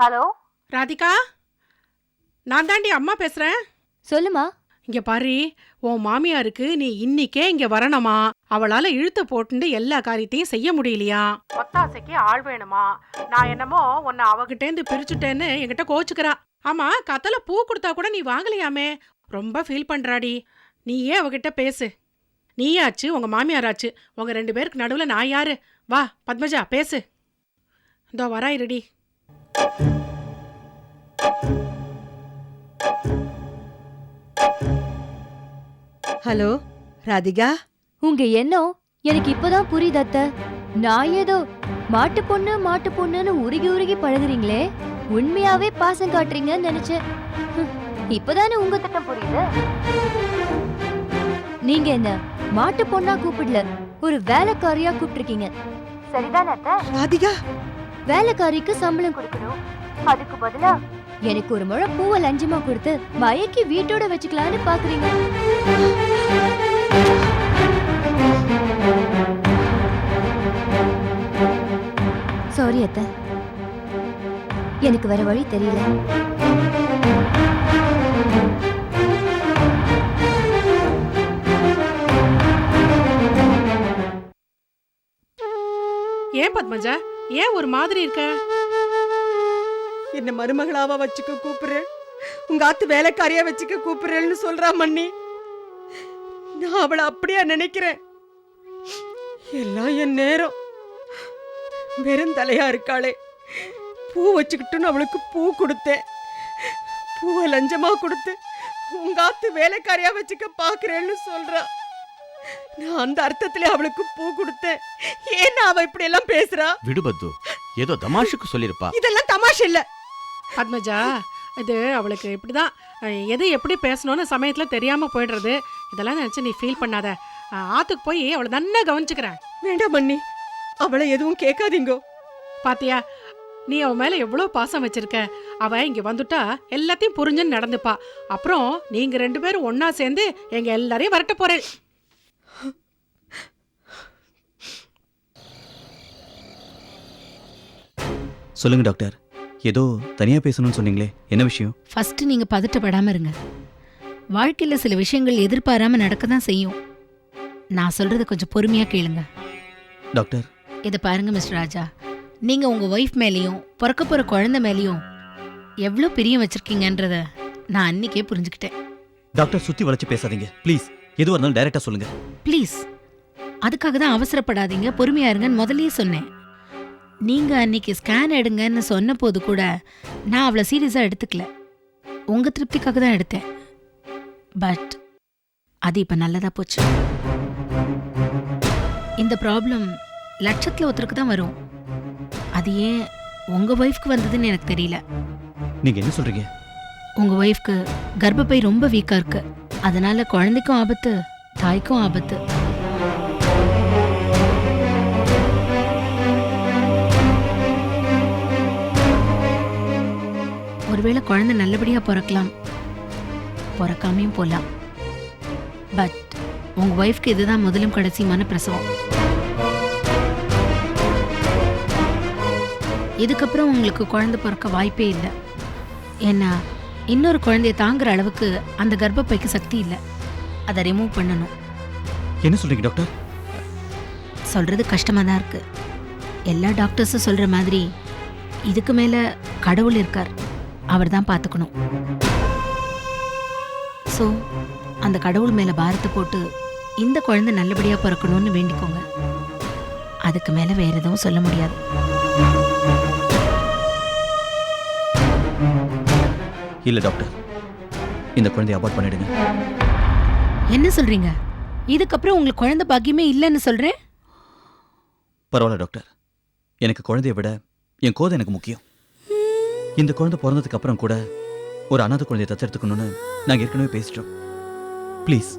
Hello? Radhika நான் தாண்டி அம்மா பேசுறேன். சொல்லுமா. இங்க பாரு உன் மாமியாருக்கு நீ இன்னிக்கே இங்க வரணுமா? அவளால இழுத்து போட்டுண்டு எல்லா காரியத்தையும் செய்ய முடியலையா? ஒத்தாசைக்கு ஆள் வேணுமா? நான் என்னமோ உன்னை அவகிட்டேந்து பிரிச்சுட்டேன்னு என்கிட்ட கோச்சுக்கிறா. ஆமா கத்தல பூ கொடுத்தா கூட நீ வாங்கலையாமே? ரொம்ப ஃபீல் பண்றாடி. நீயே அவகிட்ட பேசு. நீயாச்சு உங்க மாமியாராச்சு. உங்க ரெண்டு பேருக்கு நடுவுல நான் யாரு? வா பத்மஜா பேசு. இதோ வரா இருடி ஹலோ ராதிகா? உங்க எண்ணம் எனக்கு இப்பதான் புரியுது அத்த. நான் ஏதோ மாட்டு பொண்ணு மாட்டு பொண்ணுன்னு உருகி உருகி பழகுறீங்களே. உண்மையாவே பாசம் காட்டுறீங்கன்னு நினைச்சேன். இப்பதானே உங்க திட்டம் புரியுது? நீங்க என்ன மாட்டு பொண்ணா கூப்பிடல ஒரு வேலைக்காரியா கூப்பிட்டிருக்கீங்க. சரிதானே ராதிகா வேலைக்காரிக்கு சம்பளம் கொடுக்கணும். அதுக்கு பதிலா எனக்கு ஒரு முழம் பூவை லஞ்சமா கொடுத்து மயக்கி வீட்டோட வச்சுக்கலான்னு பாக்குறீங்க. சாரி அத்த. எனக்கு வேற வழி தெரியல. ஏன் பத்மஜா? ஏன் ஒரு மாதிரி இருக்க? என்ன மருமகளாவா வச்சுக்க கூப்பிடுறேன். உங்க ஆத்து வேலைக்காரியா வச்சுக்க கூப்பிடுறேன்னு சொல்றா மண்ணி நான் அவளை அப்படியா நினைக்கிறேன். எல்லாம் என் நேரம். வெறும் தலையா இருக்காளே. பூ வச்சுக்கிட்டுன்னு அவளுக்கு பூ கொடுத்தேன். பூவை லஞ்சமா கொடுத்து உங்க ஆத்து வேலைக்காரியா வச்சுக்க பாக்குறேன்னு சொல்றா. நான் அந்த அர்த்தத்துல அவளுக்கு பூ கொடுத்தேன். ஏன்னா அவ இப்படி எல்லாம் பேசுறா? விடுபத்து ஏதோ தமாஷுக்கு சொல்லிருப்பா இதெல்லாம் தமாஷ் இல்ல. பத்மஜா இது அவளுக்கு இப்படிதான். எது எப்படி பேசணும்னு சமயத்துல தெரியாம போயிடுறது. இதெல்லாம் நினைச்சு நீ ஃபீல் பண்ணாத. ஆத்துக்கு போய் அவளை நன்னா கவனிச்சுக்கிறேன். வேண்டாம் மண்ணி அவளை எதுவும் கேட்காதீங்கோ. பாத்தியா நீ அவ மேல எவ்வளவு பாசம் வச்சிருக்க. அவ இங்க வந்துட்டா எல்லாத்தையும் புரிஞ்சுன்னு நடந்துப்பா. அப்புறம் நீங்க ரெண்டு பேரும் ஒண்ணா சேர்ந்து எங்க எல்லாரையும் வரட்ட போறேன். சொல்லுங்க டாக்டர். ஏதோ தனியா பேசணும்னு சொன்னீங்களே என்ன விஷயம்? ஃபர்ஸ்ட் நீங்க பதட்டப்படாம இருங்க. வாழ்க்கையில சில விஷயங்கள் எதிர்பாராம நடக்க தான் செய்யும். நான் சொல்றத கொஞ்சம் பொறுமையா கேளுங்க. டாக்டர். இதை பாருங்க மிஸ்டர் ராஜா. நீங்க உங்க ஒய்ஃப் மேலேயும் பிறக்க போற குழந்தை மேலேயும் எவ்வளோ பிரியம் வச்சிருக்கீங்கன்றத நான் அன்னைக்கே புரிஞ்சுக்கிட்டேன். டாக்டர் சுத்தி வளைச்சு பேசாதீங்க. ப்ளீஸ் எதுவாக இருந்தாலும் டைரக்டா சொல்லுங்க. ப்ளீஸ் அதுக்காக தான் அவசரப்படாதீங்க பொறுமையா இருங்கன்னு முதல்லயே சொன்னேன். நீங்க அன்னைக்கு ஸ்கேன் எடுங்கன்னு சொன்ன போது கூட நான் அவ்வளோ சீரியஸா எடுத்துக்கல. உங்க திருப்திக்காக தான் எடுத்தேன். பட் அது இப்ப நல்லதா போச்சு. இந்த ப்ராப்ளம் லட்சத்துல ஒருத்தருக்கு தான் வரும். அது ஏன் உங்க ஒய்ஃப்க்கு வந்ததுன்னு எனக்கு தெரியல. நீங்க என்ன சொல்றீங்க? உங்க ஒய்ஃப்க்கு கர்ப்பப்பை ரொம்ப வீக்கா இருக்கு. அதனால குழந்தைக்கும் ஆபத்து தாய்க்கும் ஆபத்து. ஒருவேளை குழந்தை நல்லபடியா பிறக்கலாம். பிறக்காமையும் போலாம். பட் உங்க ஒய்ஃப்க்கு இதுதான் முதலும் கடைசியுமான பிரசவம். இதுக்கப்புறம் உங்களுக்கு குழந்தை பிறக்க வாய்ப்பே இல்லை. ஏன்னா இன்னொரு குழந்தைய தாங்குற அளவுக்கு அந்த கர்ப்பப்பைக்கு சக்தி இல்லை. அதை ரிமூவ் பண்ணணும். என்ன சொல்றீங்க டாக்டர் சொல்றது கஷ்டமா தான் இருக்கு. எல்லா டாக்டர்ஸும் சொல்ற மாதிரி இதுக்கு மேல கடவுள் இருக்கார். அவர் தான் பார்த்துக்கணும். ஸோ அந்த கடவுள் மேல பாரத்தை போட்டு இந்த குழந்தை நல்லபடியா பிறக்கணும்னு வேண்டிக்கோங்க. அதுக்கு மேல வேற எதுவும் சொல்ல முடியாது. இல்ல டாக்டர். இந்த குழந்தைய அபார்ட் பண்ணிடுங்க. என்ன சொல்றீங்க? இதுக்கப்புறம் உங்களுக்கு குழந்தை பாக்கியமே இல்லைன்னு சொல்றேன்? பரவாயில்ல டாக்டர். எனக்கு குழந்தைய விட என் கோதை எனக்கு முக்கியம். இந்த குழந்தை பிறந்ததுக்கு அப்புறம் கூட ஒரு அனாதை குழந்தைய தத்தெடுத்துக்கணும்னு நாங்க ஏற்கனவே பேசிட்டோம். ப்ளீஸ்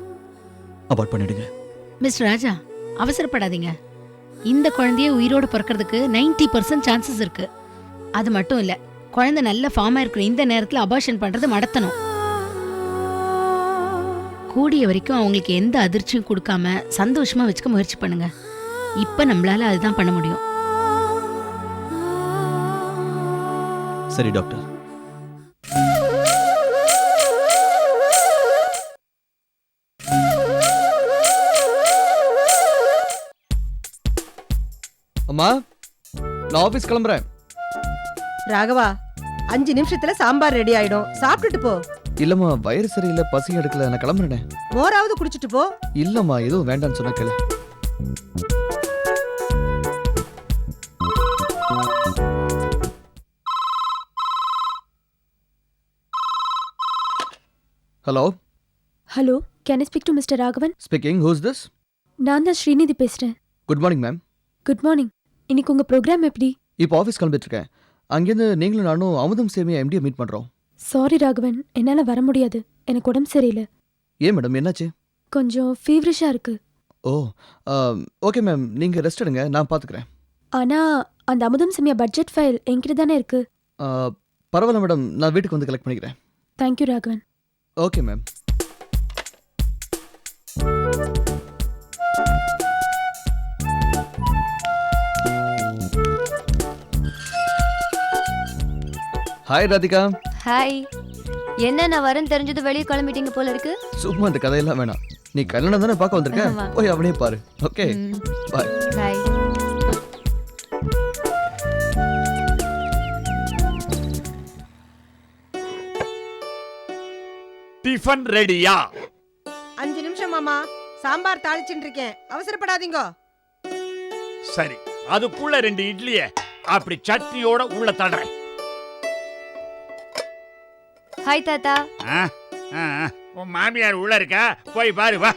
அபார்ட் பண்ணிடுங்க. மிஸ்டர் ராஜா அவசரப்படாதீங்க. இந்த குழந்தைய உயிரோடு பிறக்கிறதுக்கு 90% பர்சன்ட் சான்சஸ் இருக்கு. அது மட்டும் இல்ல குழந்தை நல்ல ஃபார்மா இருக்கிற இந்த நேரத்துல அபார்ஷன் பண்றது மடத்தணும். கூடிய வரைக்கும் அவங்களுக்கு எந்த அதிர்ச்சியும் கொடுக்காம சந்தோஷமா வச்சுக்க முயற்சி பண்ணுங்க. இப்ப நம்மளால அதுதான் பண்ண முடியும். சரி டாக்டர். அம்மா நான் ஆபீஸ் கிளம்புறேன். ராகவா அஞ்சு நிமிஷத்துல சாம்பார் ரெடி ஆயிடும். சாப்பிட்டுட்டு போ. இல்லம்மா வயிறு சரியில்லை பசி எடுக்கல நான் கிளம்புறேனே. மோராவது குடிச்சிட்டு போ. இல்லம்மா எதுவும் வேண்டாம்னு சொன்னா கேளு. Hello hello can I speak to mister Raghavan speaking who's this நான் தான் ஸ்ரீநிதி பேசுகிறேன் good morning ma'am good morning இன்னைக்கு உங்கள் ப்ரோக்ராம் எப்படி? இப்போ ஆஃபீஸ் கிளம்பிட்டு இருக்கேன் அங்கேருந்து நீங்களும் நானும் அமுதம் சேமியா எம்டியை மீட் பண்ணுறோம் சாரி ராகவன் என்னால் வர முடியாது. எனக்கு உடம்பு சரியில்லை. ஏன் மேடம் என்னாச்சு? கொஞ்சம் ஃபீவரிஷாக இருக்கு. ஓ ஓகே மேம் நீங்கள் ரெஸ்ட் எடுங்க. நான் பார்த்துக்கிறேன் ஆனால் அந்த அமுதம் சமய பட்ஜெட் ஃபைல் என்கிட்ட தானே இருக்கு. பரவாயில்ல மேடம் நான் வீட்டுக்கு வந்து கலெக்ட் பண்ணிக்கிறேன். Thank you Raghavan okay ma'am. Hi Radhika hi என்ன நான் வரேன்னு தெரிஞ்சது வெளியே கிளம்பிட்டீங்க போல இருக்கு? சும்மா இந்த கதையெல்லாம் வேணாம். நீ கல்யாணம் தானே பார்க்க வந்திருக்க. போய் அவனே பாரு. ஓகே ம், பாய் டிஃபன் ரெடியா அஞ்சு நிமிஷம் மாமா. சாம்பார் தாளிச்சுட்டு இருக்கேன் அவசரப்படாதீங்க. சரி அதுக்குள்ள ரெண்டு இட்லிய அப்படி சட்னியோட உள்ள தடுறேன். ஹாய் தாத்தா. உன் மாமியார் உள்ள இருக்கா? போய் பாரு வா.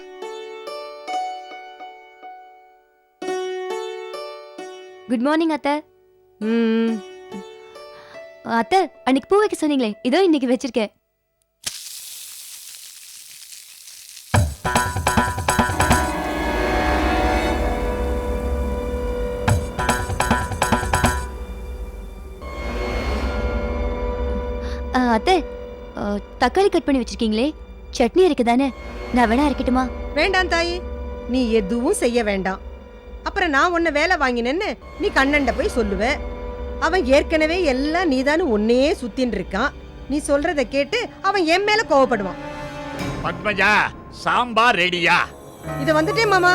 குட் மார்னிங் அத்தை. ம். அத்தை அன்னைக்கு பூ வைக்க சொன்னீங்களே. இதோ இன்னைக்கு வச்சிருக்கேன். தக்காளி கட் பண்ணி வச்சிருக்கீங்களே. சட்னி இருக்கு தானே நான் வேணா அரைக்கட்டுமா? வேண்டாம் தாயி. நீ எதுவும் செய்ய வேண்டாம். அப்புறம் நான் உன்னை வேலை வாங்கினேன்னு நீ கண்ணண்ட போய் சொல்லுவ. அவன் ஏற்கனவே எல்லாம் நீதானு ஒன்னே சுத்தின்னு இருக்கான். நீ சொல்றத கேட்டு அவன் என் மேல கோவப்படுவான். பத்மஜா சாம்பார் ரெடியா இது வந்துட்டேன் மாமா.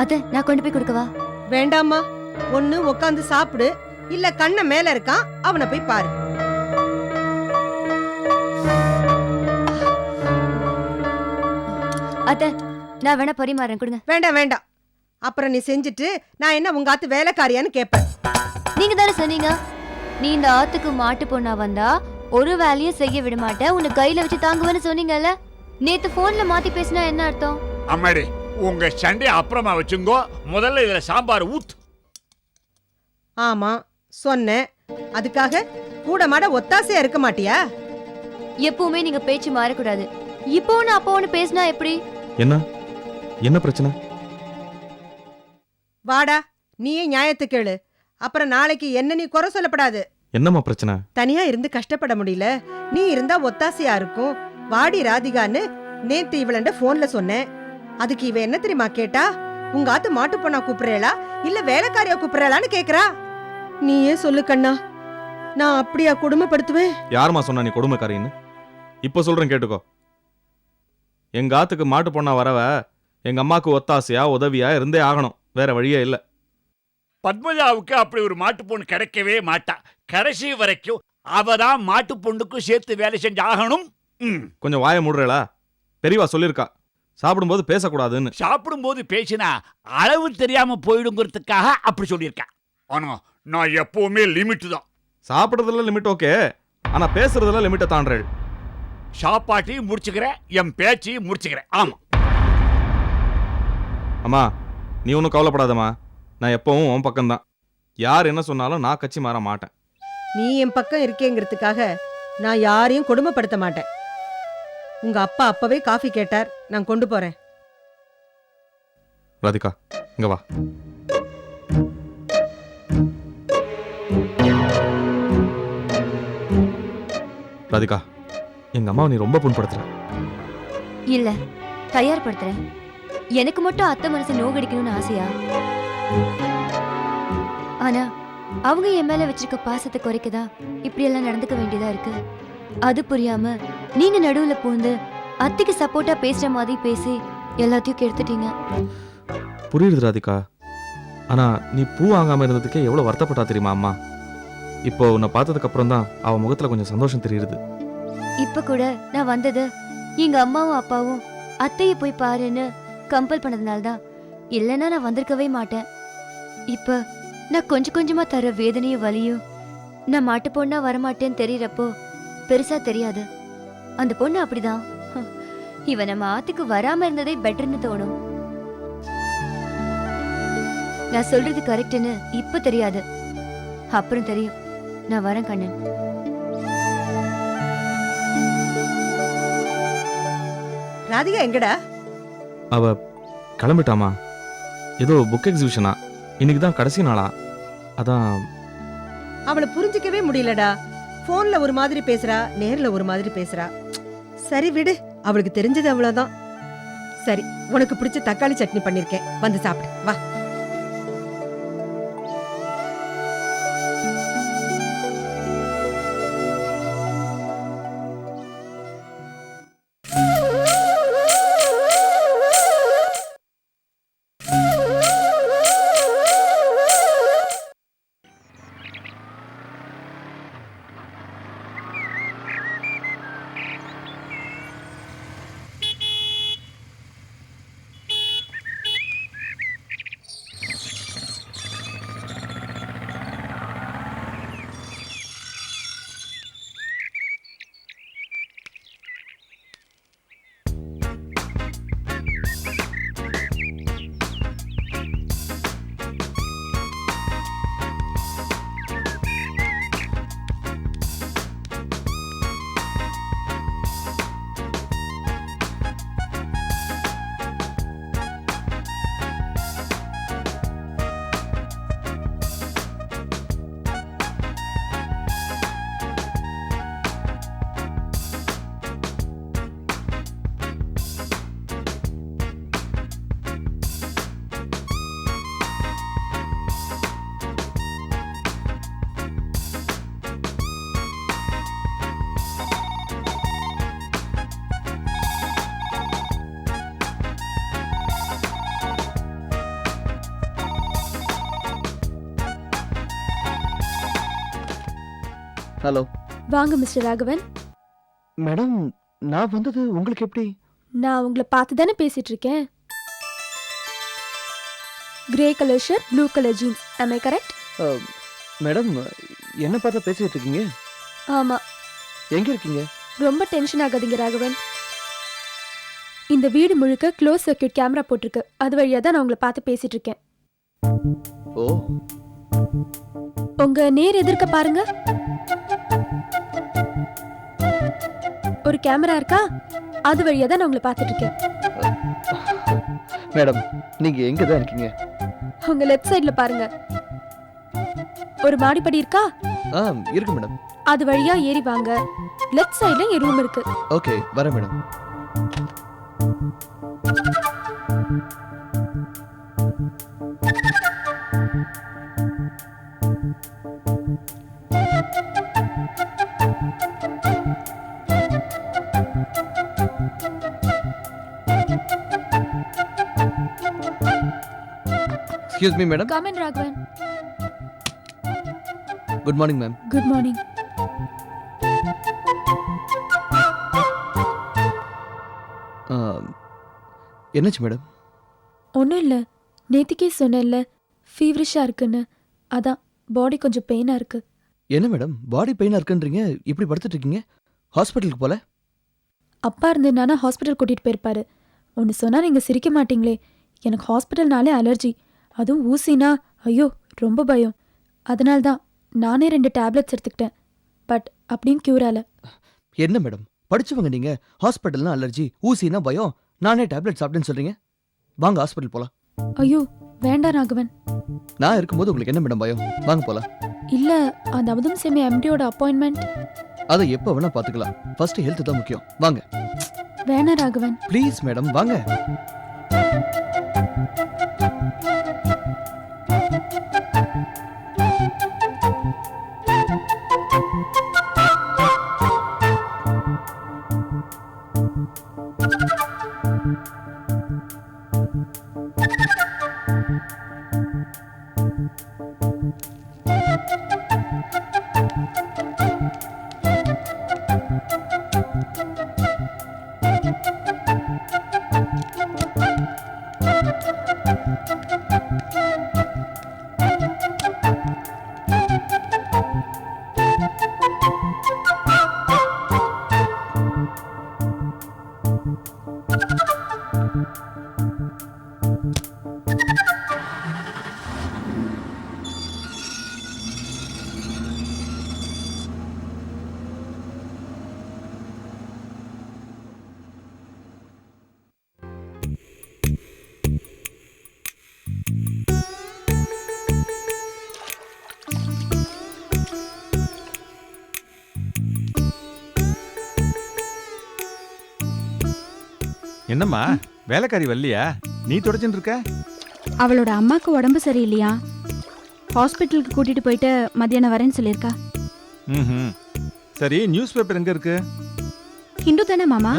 அத்தை நான் கொண்டு போய் கொடுக்கவா? வேண்டாம்மா. ஒண்ணு உட்காந்து சாப்பிடு. இல்ல கண்ண மேல இருக்கான் அவனை போய் பாரு. அத்தை நான் வேணா பரிமாறேன் கொடுங்க. வேண்டாம் வேண்டாம். அப்புறம் நீ செஞ்சுட்டு நான் என்ன உங்க ஆத்து வேலைக்காரியான்னு கேட்பேன் நீங்க தானே சொன்னீங்க? நீ இந்த ஆத்துக்கு மாட்டு பொண்ணா வந்தா ஒரு வேலையும் செய்ய விட மாட்டேன். உன்னை கையில வச்சு தாங்குவேன்னு சொன்னீங்கல்ல? நேத்து போன்ல மாத்தி பேசினா என்ன அர்த்தம்? அம்மாடி உங்க சண்டை அப்புறமா வச்சுங்கோ. முதல்ல இதுல சாம்பார் ஊத்து. ஆமா சொன்னேன் அதுக்காக கூட மாட ஒத்தாசையா இருக்க மாட்டியா? எப்பவுமே நீங்க பேச்சு மாறக்கூடாது. இப்போ ஒண்ணு அப்போ ஒண்ணு பேசினா எப்படி? என்ன? என்ன பிரச்சனை? வாடா நீயே நியாயத்து கேளு. அப்புறம் நாளைக்கு என்ன நீ குறை சொல்லப்படாது. என்னம்மா பிரச்சனை? தனியா இருந்து கஷ்டப்பட முடியல. நீ இருந்தா ஒத்தாசையா இருக்கும். வாடி ராதிகான்னு நேத்து இவளண்ட போன்ல சொன்னேன். அதுக்கு இவ என்ன தெரியுமா கேட்டா உங்க ஆத்து மாட்டு பொண்ணா கூப்பிடுறேளா? இல்ல வேலைக்காரியா கூப்பிடுறேளான்னு கேக்குறா? நீயே சொல்லு கண்ணா. நான் அப்படியா கொடுமைப்படுத்துவேன்? யாரும்மா சொன்னா நீ கொடுமைக்காரின்னு? இப்போ சொல்றேன் கேட்டுக்கோ. எங்க ஆத்துக்கு மாட்டு பொண்ணா வரவ எங்க அம்மாக்கு ஒத்தாசையா உதவியா இருந்தே ஆகணும். வேற வழியே இல்ல. பத்மஜாவுக்கு அப்படி ஒரு மாட்டு பொண்ணு கிடைக்கவே மாட்டா. கடைசி வரைக்கும் அவ தான் மாட்டு பொண்ணுக்கும் சேர்த்து வேலை செஞ்சு ஆகணும் ம். கொஞ்சம் வாயை மூடுறேளா? பெரியவா சொல்லியிருக்கா. சாப்பிடும்போது பேசக்கூடாதுன்னு. சாப்பிடும்போது பேசினா அளவு தெரியாம போயிடுங்கிறதுக்காக அப்படி சொல்லியிருக்கேன் ஆனா நான் எப்பவுமே லிமிட் தான். சாப்பிடுறதுல லிமிட் ஓகே ஆனா பேசுறதுல லிமிட்டை தாண்டேள் சாப்பாட்டையும் முடிச்சுக்கிறேன் என் பேச்சையும் முடிச்சுக்கிறேன். ஆமா. அம்மா நீ ஒன்றும் கவலைப்படாதம்மா. நான் எப்பவும் உன் பக்கம்தான். யார் என்ன சொன்னாலும் நான் கட்சி மாற மாட்டேன். நீ என் பக்கம் இருக்கேங்கிறதுக்காக நான் யாரையும் கொடுமைப்படுத்த மாட்டேன். உங்க அப்பா அப்பவே காஃபி கேட்டார். நான் கொண்டு போறேன். ராதிகா இங்க வா. ராதிகா எங்க அம்மாவை நீ ரொம்ப புண்படுத்துற. இல்ல தயார்படுத்துறேன். எனக்கு மட்டும் அத்தை மனசை நோகடிக்கணும்னு ஆசையா? ஆனா அவங்க என் மேல வச்சிருக்க பாசத்தை குறைக்கதா இப்படி எல்லாம் நடந்துக்க வேண்டியதா இருக்கு. அது புரியாம நீங்க நடுவுல பூந்து அத்தைக்கு சப்போர்ட்டா பேசுற மாதிரி பேசி எல்லாத்தையும் கெடுத்துட்டீங்க. புரியுது ராதிகா. ஆனா நீ பூ வாங்காம இருந்ததுக்கே எவ்வளவு வருத்தப்பட்டா தெரியுமா அம்மா? இப்போ உன்னை பார்த்ததுக்கு அப்புறம் தான் அவ முகத்துல கொஞ்சம் சந்தோஷம் தெரியுது. இப்ப கூட நான் வந்தது எங்க அம்மாவும் அப்பாவும் அத்தையை போய் பாருன்னு கம்பல் பண்ணதுனால தான். இல்லைன்னா நான் வந்திருக்கவே மாட்டேன். இப்ப நான் கொஞ்சம் கொஞ்சமா தர வேதனையும் வலியும் நான் மாட்டு பொண்ணா வரமாட்டேன்னு தெரியறப்போ பெருசா தெரியாது. அந்த பொண்ணு அப்படிதான். ஹம், இவ நம்ம ஆத்துக்கு வராம இருந்ததே பெட்டர்னு தோணும். நான் சொல்றது கரெக்ட்னு இப்ப தெரியாது. அப்புறம் தெரியும். நான் வரேன் கண்ணன். ராதிகா எங்கடா? அவ கிளம்பிட்டாமா? ஏதோ புக் எக்ஸிபிஷனா இன்னைக்கு தான் கடைசி நாளா. அதான் அவளை புரிஞ்சிக்கவே முடியலடா. ஃபோன்ல ஒரு மாதிரி பேசுறா நேர்ல ஒரு மாதிரி பேசுறா. சரி விடு அவளுக்கு தெரிஞ்சது அவ்வளவுதான். சரி உனக்கு பிடிச்ச தக்காளி சட்னி பண்ணிருக்கேன். வந்து சாப்பிடு. வா. வாங்க மிஸ்டர் ராகவன். மேடம் நான் வந்தது உங்களுக்கு எப்படி? நான் உங்களை பார்த்து தானே பேசிட்டு இருக்கேன். Grey colour shirt blue colour jeans am I correct madam என்ன பார்த்தா பேசிட்டு இருக்கீங்க? ஆமா. எங்க இருக்கீங்க? ரொம்ப டென்ஷன் ஆகாதீங்க ராகவன். இந்த வீடு முழுக்க க்ளோஸ் சர்க்யூட் கேமரா போட்டிருக்கு. அது வழியா தான் நான் உங்களை பார்த்து பேசிட்டு இருக்கேன். ஓ. உங்க நேர் எதிர்க்க பாருங்க. ஒரு கேமரா இருக்கா? அது வழியா தான் நான் உங்களை பார்த்துட்டு இருக்கேன். மேடம் நீங்க எங்க தான் இருக்கீங்க? உங்க லெஃப்ட் சைடுல பாருங்க. ஒரு மாடிப்படி இருக்கா? ஆ இருக்கு மேடம். அது வழியா ஏறி வாங்க. லெஃப்ட் சைடுல என் ரூம் இருக்கு. ஓகே வரேன் madam. Excuse me madam come in Raghavan good morning ma'am good morning என்னாச்சு மேடம் ஒன்றும் இல்லை. நேத்திக்கே சொன்னேன்ல ஃபீவரிஷாக இருக்குன்னு. அதான் பாடி கொஞ்சம் பெயினாக இருக்கு. என்ன மேடம் பாடி பெயினா இருக்குன்றீங்க? இப்படி படுத்துட்டு இருக்கீங்க? ஹாஸ்பிட்டலுக்கு போல? அப்பா இருந்ததுனானா ஹாஸ்பிட்டல் கூட்டிகிட்டு போயிருப்பாரு. ஒன்று சொன்னால் நீங்கள் சிரிக்க மாட்டீங்களே. எனக்கு ஹாஸ்பிட்டல்னாலே அலர்ஜி அதுவும் ஊசினா ஐயோ ரொம்ப பயம். அதனால தான் நானே ரெண்டு டேப்லெட்ஸ் எடுத்துக்கிட்டேன். பட் அப்படியும் க்யூர் ஆல. என்ன மேடம்? படிச்சவங்க நீங்க? ஹாஸ்பிட்டல்னா அலர்ஜி ஊசினா பயம். நானே டேப்லெட் சாப்பிட்டேன்னு சொல்றீங்க? வாங்க ஹாஸ்பிட்டல் போலாம். ஐயோ வேண்டாம் ராகவன். நான் இருக்கும்போது உங்களுக்கு என்ன மேடம் பயம்? வாங்க போலாம். இல்லை அந்த அமுதம் செமி எம்டியோட அப்பாயின்மெண்ட் அதை எப்போ வேணா பார்த்துக்கலாம். ஃபர்ஸ்ட் ஹெல்த் தான் முக்கியம். வாங்க. வேணா ராகவன். ப்ளீஸ் மேடம் வாங்க. என்னம்மா? வேலைக்காரி வரலையா? நீ தொடச்சுட்டு இருக்க? அவளோட அம்மாக்கு உடம்பு சரியில்லையா? ஹாஸ்பிட்டலுக்கு கூட்டிட்டு போயிட்டு மத்தியானம் வரேன்னு சொல்லியிருக்கா. ம் சரி நியூஸ் பேப்பர் எங்க இருக்கு? ஹிந்து தானே மாமா?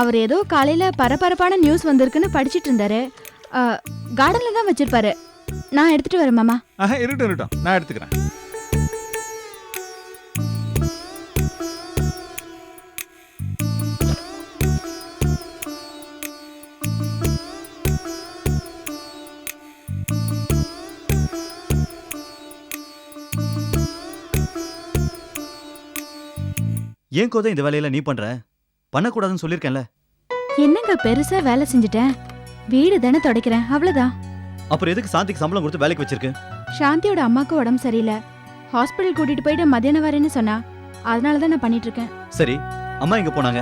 அவர் ஏதோ காலையில பரபரப்பான நியூஸ் வந்திருக்குன்னு படிச்சிட்டு இருந்தாரு. கார்டன்ல தான் வச்சிருப்பாரு. நான் எடுத்துட்டு வரேன் மாமா. இருக்கட்டும் இருக்கட்டும் நான் எடுத்துக்கிறேன். ஏன் கோதை இந்த வேலையில நீ பண்ற? பண்ணக்கூடாதுன்னு சொல்லியிருக்கேன்ல. என்னங்க பெருசா வேலை செஞ்சுட்டேன்? வீடு தானே துடைக்கிறேன் அவ்வளவுதான் அப்புறம் எதுக்கு சாந்திக்கு சம்பளம் கொடுத்து வேலைக்கு வச்சிருக்கு? சாந்தியோட அம்மாக்கு உடம்பு சரியில்லை. ஹாஸ்பிட்டல் கூட்டிட்டு போயிட்டு மத்தியானம் வரேன்னு சொன்னா அதனால தான் நான் பண்ணிட்டு இருக்கேன் சரி அம்மா எங்க போனாங்க?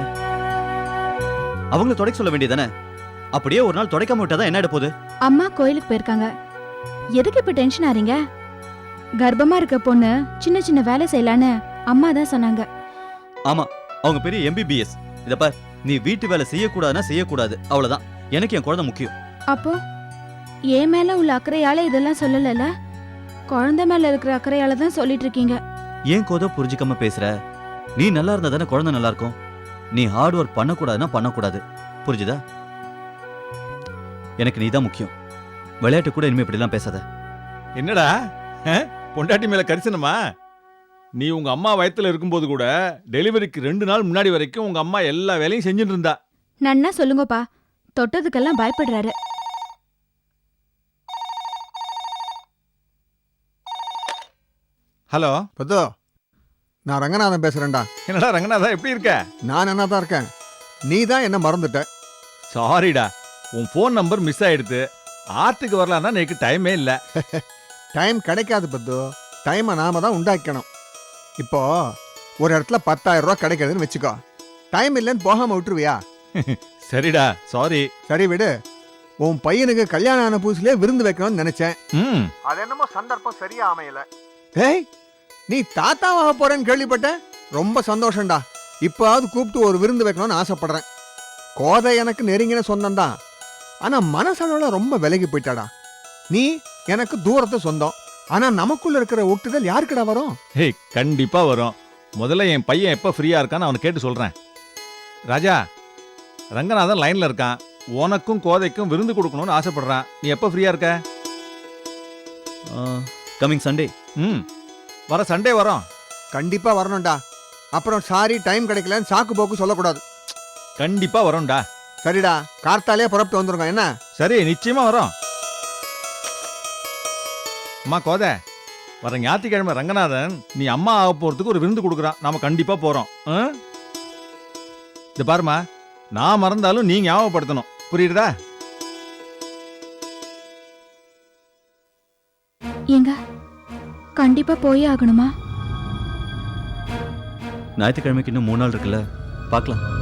அவங்கள தொடக்க சொல்ல வேண்டியதானே அப்படியே ஒரு நாள் தொடக்காம விட்டாதான் என்ன போகுது? அம்மா கோயிலுக்கு போயிருக்காங்க. எதுக்கு இப்ப டென்ஷன் ஆறீங்க? கர்ப்பமா இருக்க பொண்ணு சின்ன சின்ன வேலை செய்யலான்னு அம்மா தான் சொன்னாங்க. ஆமா அவங்க பெரிய எம்பிபிஎஸ் இத பார் நீ வீட்டு வேலை செய்யக்கூடாதுன்னா செய்யக்கூடாது. அவ்வளவுதான். எனக்கு என் குழந்தை முக்கியம். அப்போ என் மேல உள்ள அக்கறையால இதெல்லாம் சொல்லலல குழந்தை மேல இருக்கிற அக்கறையால தான் சொல்லிட்டு இருக்கீங்க. ஏன் கோதை புரிஞ்சுக்காம பேசுற? நீ நல்லா இருந்தா தானே குழந்தை நல்லா இருக்கும். நீ ஹார்ட் ஒர்க் பண்ணக்கூடாதுன்னா பண்ணக்கூடாது. புரிஞ்சுதா? எனக்கு நீ தான் முக்கியம். விளையாட்டு கூட இனிமே இப்படிலாம் பேசாத. என்னடா? பொண்டாட்டி மேல கரிசனமா? நீ உங்க அம்மா வயத்துல இருக்கும்போது கூட டெலிவரிக்கு ரெண்டு நாள் முன்னாடி வரைக்கும் உங்க அம்மா எல்லா வேலையும் செஞ்சுட்டு இருந்தா. நன்னா சொல்லுங்கப்பா. தொட்டதுக்கெல்லாம் பயப்படுறாரு. ஹலோ பத்தோ. நான் ரங்கநாதன் பேசுறேன்டா. என்னடா ரங்கநாதா எப்படி இருக்க? நான் என்ன தான் இருக்கேன். நீ தான் என்ன மறந்துட்ட? சாரிடா உன் ஃபோன் நம்பர் மிஸ் ஆயிடுது ஆத்துக்கு வரலான்னா எனக்கு டைமே இல்ல. டைம் கிடைக்காது பத்து. டைமை நாம தான் உண்டாக்கணும். இப்போ ஒரு இடத்துல பத்தாயிரம் ரூபாய் கிடைக்கிறதுன்னு வச்சுக்கோ. டைம் இல்லைன்னு போகாம விட்டுருவியா? சரிடா சாரி சரி விடு. உன் பையனுக்கு கல்யாணம் ஆன புதுசுலயே விருந்து வைக்கணும்னு நினைச்சேன். ம். அது என்னமோ சந்தர்ப்பம் சரியா அமையல. டேய் நீ தாத்தாவாக போறேன்னு கேள்விப்பட்டேன் ரொம்ப சந்தோஷம்டா. இப்போவாவது கூப்பிட்டு ஒரு விருந்து வைக்கணும்னு ஆசைப்படுறேன். கோதை எனக்கு நெருங்கின சொந்தம் தான் ஆனா மனசளவுல ரொம்ப விலகி போயிட்டாடா. நீ எனக்கு தூரத்து சொந்தம். ஆனா நமக்குள்ள இருக்கிற ஒட்டுதல் யாருக்குடா வரும்? ஹே கண்டிப்பா வரும். முதல்ல என் பையன் எப்ப ஃப்ரீயா இருக்கான்னு அவனை கேட்டு சொல்றேன். ராஜா ரங்கநாதன் லைன்ல இருக்கான். உனக்கும் கோதைக்கும் விருந்து கொடுக்கணும்னு ஆசைப்படுறான். நீ எப்ப ஃப்ரீயா இருக்க? கமிங் சண்டே ம். வர சண்டே வரோம். கண்டிப்பா வரணும்டா. அப்புறம் சாரி டைம் கிடைக்கலன்னு சாக்கு போக்கு சொல்லக்கூடாது. கண்டிப்பா வரோம்டா. சரிடா கார்த்தாலே புறப்பட்டு வந்துருங்க என்ன? சரி நிச்சயமா வரோம். அம்மா கோதை. வர ஞாயிற்றுக்கிழமை ரங்கநாதன் நீ அம்மா ஆக போறதுக்கு ஒரு விருந்து கொடுக்குறான் நாம கண்டிப்பா போறோம். ஆ? இது பாருமா நான் மறந்தாலும் நீ ஞாபகப்படுத்தணும். புரியுதா? ஏங்க கண்டிப்பா போயே ஆகணுமா? ஞாயிற்றுக்கிழமைக்கு இன்னும் மூணு நாள் இருக்குல்ல? பார்க்கலாம்.